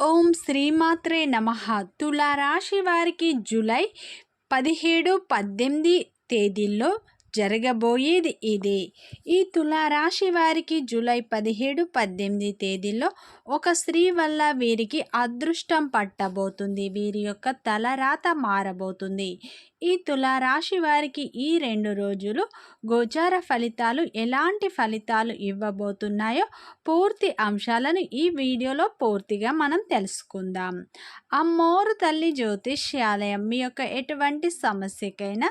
ఓం శ్రీమాత్రే నమ. తులారాశి వారికి జూలై పదిహేడు పద్దెనిమిది తేదీల్లో జరగబోయేది ఇదే. ఈ తులారాశి వారికి జూలై పదిహేడు పద్దెనిమిది తేదీల్లో ఒక స్త్రీ వల్ల వీరికి అదృష్టం పట్టబోతుంది. వీరి యొక్క తలరాత మారబోతుంది. ఈ తులారాశి వారికి ఈ రెండు రోజులు గోచార ఫలితాలు ఎలాంటి ఫలితాలు ఇవ్వబోతున్నాయో పూర్తి అంశాలను ఈ వీడియోలో పూర్తిగా మనం తెలుసుకుందాం. అమ్మోరు తల్లి జ్యోతిష్యాలయం మీ యొక్క ఎటువంటి సమస్యకైనా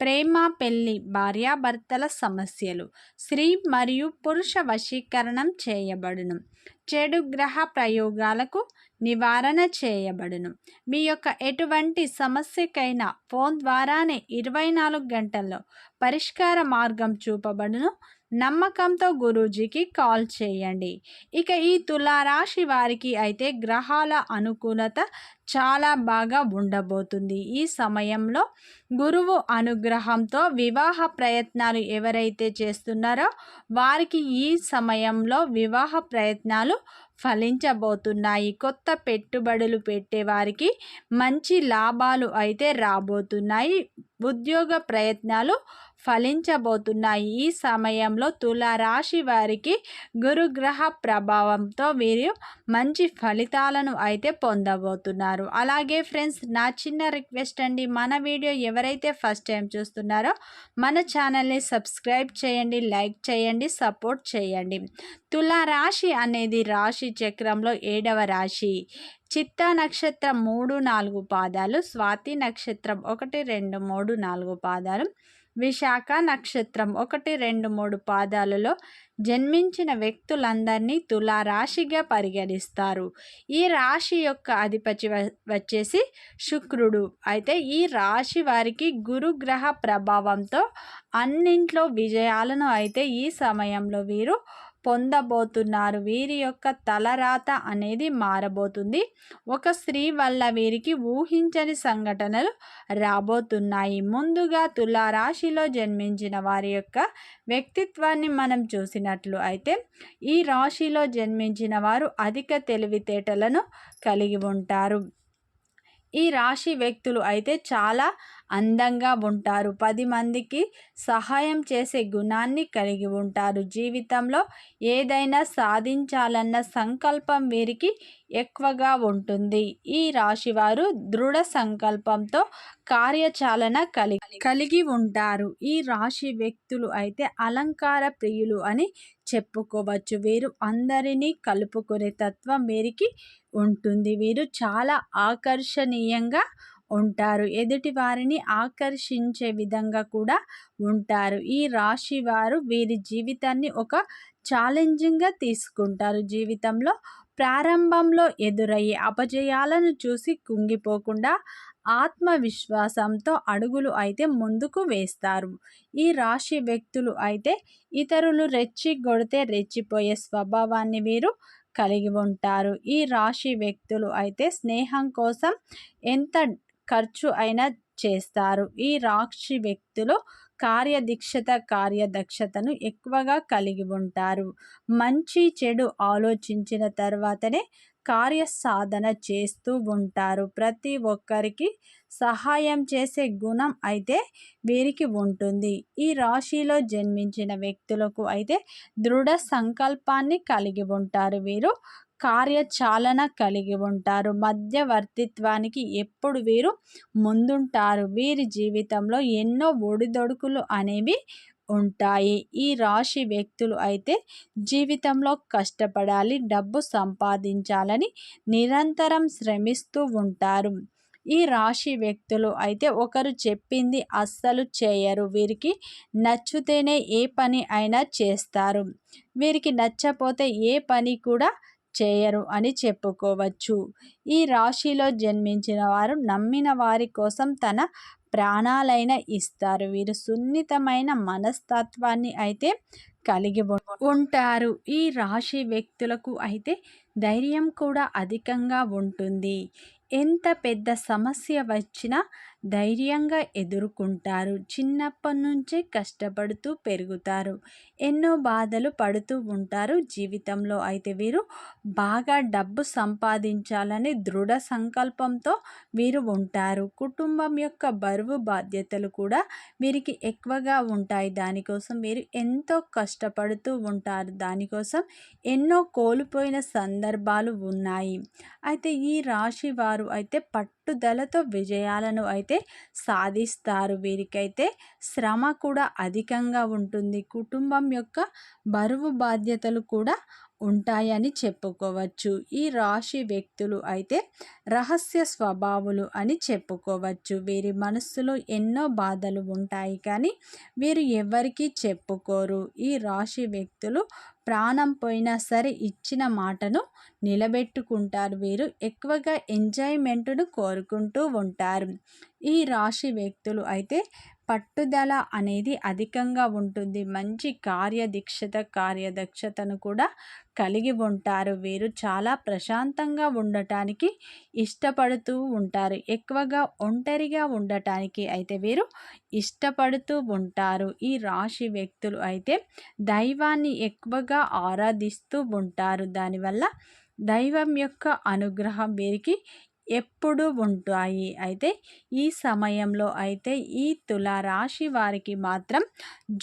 ప్రేమ పెళ్ళి భార్యాభర్తల సమస్యలు స్త్రీ మరియు పురుష వశీకరణం చేయబడును. చెడు గ్రహ ప్రయోగాలకు నివారణ చేయబడును. మీ యొక్క ఎటువంటి సమస్యకైనా ఫోన్ ద్వారానే ఇరవై నాలుగు గంటల్లో పరిష్కార మార్గం చూపబడును. నమ్మకంతో గురూజీకి కాల్ చేయండి. ఇక ఈ తులారాశి వారికి అయితే గ్రహాల అనుకూలత చాలా బాగా ఉండబోతుంది. ఈ సమయంలో గురువు అనుగ్రహంతో వివాహ ప్రయత్నాలు ఎవరైతే చేస్తున్నారో వారికి ఈ సమయంలో వివాహ ప్రయత్నాలు ఫలించబోతున్నాయి. కొత్త పెట్టుబడులు పెట్టే వారికి మంచి లాభాలు అయితే రాబోతున్నాయి. ఉద్యోగ ప్రయత్నాలు ఫలించబోతున్నాయి. ఈ సమయంలో తులారాశి వారికి గురుగ్రహ ప్రభావంతో వీరు మంచి ఫలితాలను అయితే పొందబోతున్నారు. అలాగే ఫ్రెండ్స్ నా చిన్న రిక్వెస్ట్ అండి మన వీడియో ఎవరైతే ఫస్ట్ టైం చూస్తున్నారో మన ఛానల్ని సబ్స్క్రైబ్ చేయండి లైక్ చేయండి సపోర్ట్ చేయండి. తులారాశి అనేది రాశి చక్రంలో ఏడవ రాశి. చిత్త నక్షత్రం మూడు నాలుగు పాదాలు స్వాతి నక్షత్రం ఒకటి రెండు మూడు నాలుగు పాదాలు విశాఖ నక్షత్రం ఒకటి రెండు మూడు పాదాలలో జన్మించిన వ్యక్తులందరినీ తులారాశిగా పరిగణిస్తారు. ఈ రాశి యొక్క అధిపతి వచ్చేసి శుక్రుడు. అయితే ఈ రాశి వారికి గురుగ్రహ ప్రభావంతో అన్నింట్లో విజయాలను అయితే ఈ సమయంలో వీరు పొందబోతున్నారు. వీరి యొక్క తలరాత అనేది మారబోతుంది. ఒక స్త్రీ వల్ల వీరికి ఊహించని సంఘటనలు రాబోతున్నాయి. ముందుగా తులారాశిలో జన్మించిన వారి యొక్క వ్యక్తిత్వాన్ని మనం చూసినట్లు అయితే ఈ రాశిలో జన్మించిన వారు అధిక తెలివితేటలను కలిగి ఉంటారు. ఈ రాశి వ్యక్తులు అయితే చాలా అందంగా ఉంటారు. పది మందికి సహాయం చేసే గుణాన్ని కలిగి ఉంటారు. జీవితంలో ఏదైనా సాధించాలన్న సంకల్పం వీరికి ఎక్కువగా ఉంటుంది. ఈ రాశివారు దృఢ సంకల్పంతో కార్యచాలన కలిగి కలిగి ఉంటారు. ఈ రాశి వ్యక్తులు అయితే అలంకార ప్రియులు అని చెప్పుకోవచ్చు. వీరు అందరినీ కలుపుకునే తత్వం వీరికి ఉంటుంది. వీరు చాలా ఆకర్షణీయంగా ఉంటారు. ఎదుటి వారిని ఆకర్షించే విధంగా కూడా ఉంటారు. ఈ రాశి వారు వీరి జీవితాన్ని ఒక ఛాలెంజింగ్గా తీసుకుంటారు. జీవితంలో ప్రారంభంలో ఎదురయ్యే అపజయాలను చూసి కుంగిపోకుండా ఆత్మవిశ్వాసంతో అడుగులు అయితే ముందుకు వేస్తారు. ఈ రాశి వ్యక్తులు అయితే ఇతరులు రెచ్చి కొడితే రెచ్చిపోయే స్వభావాన్ని వీరు కలిగి ఉంటారు. ఈ రాశి వ్యక్తులు అయితే స్నేహం కోసం ఎంత ఖర్చు అయినా చేస్తారు. ఈ రాక్షి వ్యక్తులు కార్యదీక్షత కార్యదక్షతను ఎక్కువగా కలిగి ఉంటారు. మంచి చెడు ఆలోచించిన తర్వాతనే కార్య సాధన చేస్తూ ఉంటారు. ప్రతి ఒక్కరికి సహాయం చేసే గుణం అయితే వీరికి ఉంటుంది. ఈ రాశిలో జన్మించిన వ్యక్తులకు అయితే దృఢ సంకల్పాన్ని కలిగి ఉంటారు. వీరు కార్యచాలన కలిగి ఉంటారు. మధ్యవర్తిత్వానికి ఎప్పుడు వీరు ముందుంటారు. వీరి జీవితంలో ఎన్నో ఒడిదొడుకులు అనేవి ఉంటాయి. ఈ రాశి వ్యక్తులు అయితే జీవితంలో కష్టపడాలి డబ్బు సంపాదించాలని నిరంతరం శ్రమిస్తూ ఉంటారు. ఈ రాశి వ్యక్తులు అయితే ఒకరు చెప్పింది అస్సలు చేయరు. వీరికి నచ్చితేనే ఏ పని అయినా చేస్తారు. వీరికి నచ్చపోతే ఏ పని కూడా చేయరు అని చెప్పుకోవచ్చు. ఈ రాశిలో జన్మించిన వారు నమ్మిన వారి కోసం తన ప్రాణాలైన ఇస్తారు. వీరు సున్నితమైన మనస్తత్వాన్ని అయితే కలిగి ఉంటారు. ఈ రాశి వ్యక్తులకు అయితే ధైర్యం కూడా అధికంగా ఉంటుంది. ఎంత పెద్ద సమస్య వచ్చినా ధైర్యంగా ఎదుర్కొంటారు. చిన్నప్పటి నుంచే కష్టపడుతూ పెరుగుతారు. ఎన్నో బాధలు పడుతూ ఉంటారు జీవితంలో. అయితే వీరు బాగా డబ్బు సంపాదించాలని దృఢ సంకల్పంతో వీరు ఉంటారు. కుటుంబం యొక్క బరువు బాధ్యతలు కూడా వీరికి ఎక్కువగా ఉంటాయి. దానికోసం వీరు ఎంతో కష్టపడుతూ ఉంటారు. దానికోసం ఎన్నో కోల్పోయిన సందర్భాలు ఉన్నాయి. అయితే ఈ రాశి వారు అయితే పట్టుదలతో విజయాలను అయితే సాధిస్తారు. వీరికైతే శ్రమ కూడా అధికంగా ఉంటుంది. కుటుంబం యొక్క బరువు బాధ్యతలు కూడా ఉంటాయని చెప్పుకోవచ్చు. ఈ రాశి వ్యక్తులు అయితే రహస్య స్వభావులు అని చెప్పుకోవచ్చు. వీరి మనస్సులో ఎన్నో బాధలు ఉంటాయి కానీ వీరు ఎవరికీ చెప్పుకోరు. ఈ రాశి వ్యక్తులు ప్రాణం పోయినా సరే ఇచ్చిన మాటను నిలబెట్టుకుంటారు. వీరు ఎక్కువగా ఎంజాయ్మెంట్ను కోరుకుంటూ ఉంటారు. ఈ రాశి వ్యక్తులు అయితే పట్టుదల అనేది అధికంగా ఉంటుంది. మంచి కార్యదీక్షత కార్యదక్షతను కూడా కలిగి ఉంటారు. వీరు చాలా ప్రశాంతంగా ఉండటానికి ఇష్టపడుతూ ఉంటారు. ఎక్కువగా ఒంటరిగా ఉండటానికి అయితే వీరు ఇష్టపడుతూ ఉంటారు. ఈ రాశి వ్యక్తులు అయితే దైవాన్ని ఎక్కువగా ఆరాధిస్తూ ఉంటారు. దానివల్ల దైవం యొక్క అనుగ్రహం వీరికి ఎప్పుడు ఉంటాయి. అయితే ఈ సమయంలో అయితే ఈ తులారాశి వారికి మాత్రం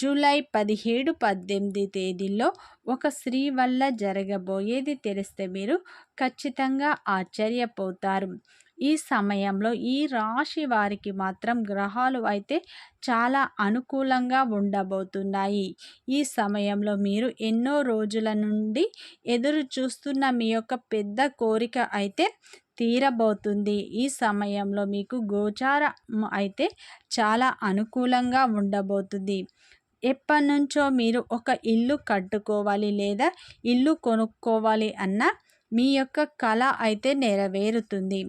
జూలై పదిహేడు పద్దెనిమిది తేదీల్లో ఒక స్త్రీ వల్ల జరగబోయేది తెలిస్తే మీరు ఖచ్చితంగా ఆశ్చర్యపోతారు. ఈ సమయంలో ఈ రాశి వారికి మాత్రం గ్రహాలు అయితే చాలా అనుకూలంగా ఉండబోతున్నాయి. ఈ సమయంలో మీరు ఎన్నో రోజుల నుండి ఎదురు చూస్తున్న మీ యొక్క పెద్ద కోరిక అయితే తీరబోతుంది. ఈ సమయంలో మీకు గోచారం అయితే చాలా అనుకూలంగా ఉండబోతుంది. ఎప్పటి నుంచో మీరు ఒక ఇల్లు కట్టుకోవాలి లేదా ఇల్లు కొనుక్కోవాలి అన్న మీ యొక్క కళ అయితే నెరవేరుతుంది.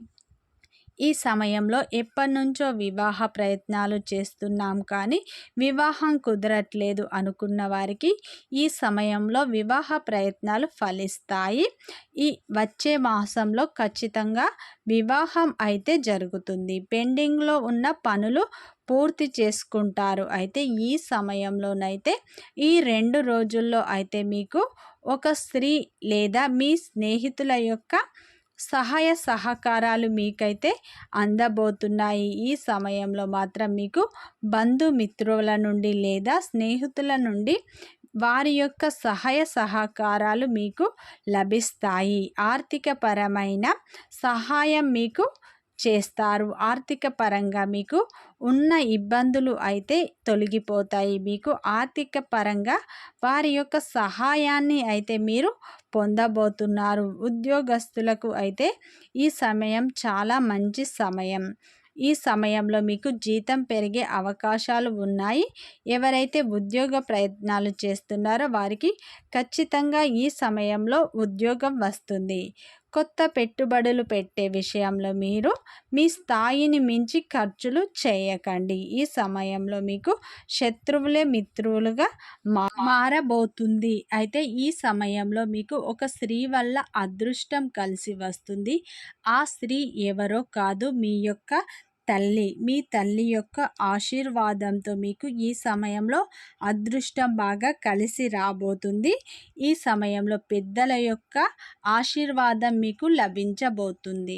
ఈ సమయంలో ఎప్పటినుంచో వివాహ ప్రయత్నాలు చేస్తున్నాం కానీ వివాహం కుదరట్లేదు అనుకున్న వారికి ఈ సమయంలో వివాహ ప్రయత్నాలు ఫలిస్తాయి. ఈ వచ్చే మాసంలో ఖచ్చితంగా వివాహం అయితే జరుగుతుంది. పెండింగ్లో ఉన్న పనులు పూర్తి చేసుకుంటారు. అయితే ఈ సమయంలోనైతే ఈ రెండు రోజుల్లో అయితే మీకు ఒక స్త్రీ లేదా మీ స్నేహితుల యొక్క సహాయ సహకారాలు మీకైతే అందబోతున్నాయి. ఈ సమయంలో మాత్రం మీకు బంధుమిత్రుల నుండి లేదా స్నేహితుల నుండి వారి యొక్క సహాయ సహకారాలు మీకు లభిస్తాయి. ఆర్థికపరమైన సహాయం మీకు చేస్తారు. ఆర్థిక పరంగా మీకు ఉన్న ఇబ్బందులు అయితే తొలగిపోతాయి. మీకు ఆర్థిక పరంగా వారి యొక్క సహాయాన్ని అయితే మీరు పొందబోతున్నారు. ఉద్యోగస్తులకు అయితే ఈ సమయం చాలా మంచి సమయం. ఈ సమయంలో మీకు జీతం పెరిగే అవకాశాలు ఉన్నాయి. ఎవరైతే ఉద్యోగ ప్రయత్నాలు చేస్తున్నారో వారికి ఖచ్చితంగా ఈ సమయంలో ఉద్యోగం వస్తుంది. కొత్త పెట్టుబడులు పెట్టే విషయంలో మీరు మీ స్థాయిని మించి ఖర్చులు చేయకండి. ఈ సమయంలో మీకు శత్రువులే మిత్రువులుగా మారబోతుంది. అయితే ఈ సమయంలో మీకు ఒక స్త్రీ వల్ల అదృష్టం కలిసి వస్తుంది. ఆ స్త్రీ ఎవరో కాదు మీ యొక్క తల్లి మీ తల్లి యొక్క ఆశీర్వాదంతో మీకు ఈ సమయంలో అదృష్టం బాగా కలిసి రాబోతుంది. ఈ సమయంలో పెద్దల యొక్క ఆశీర్వాదం మీకు లభించబోతుంది.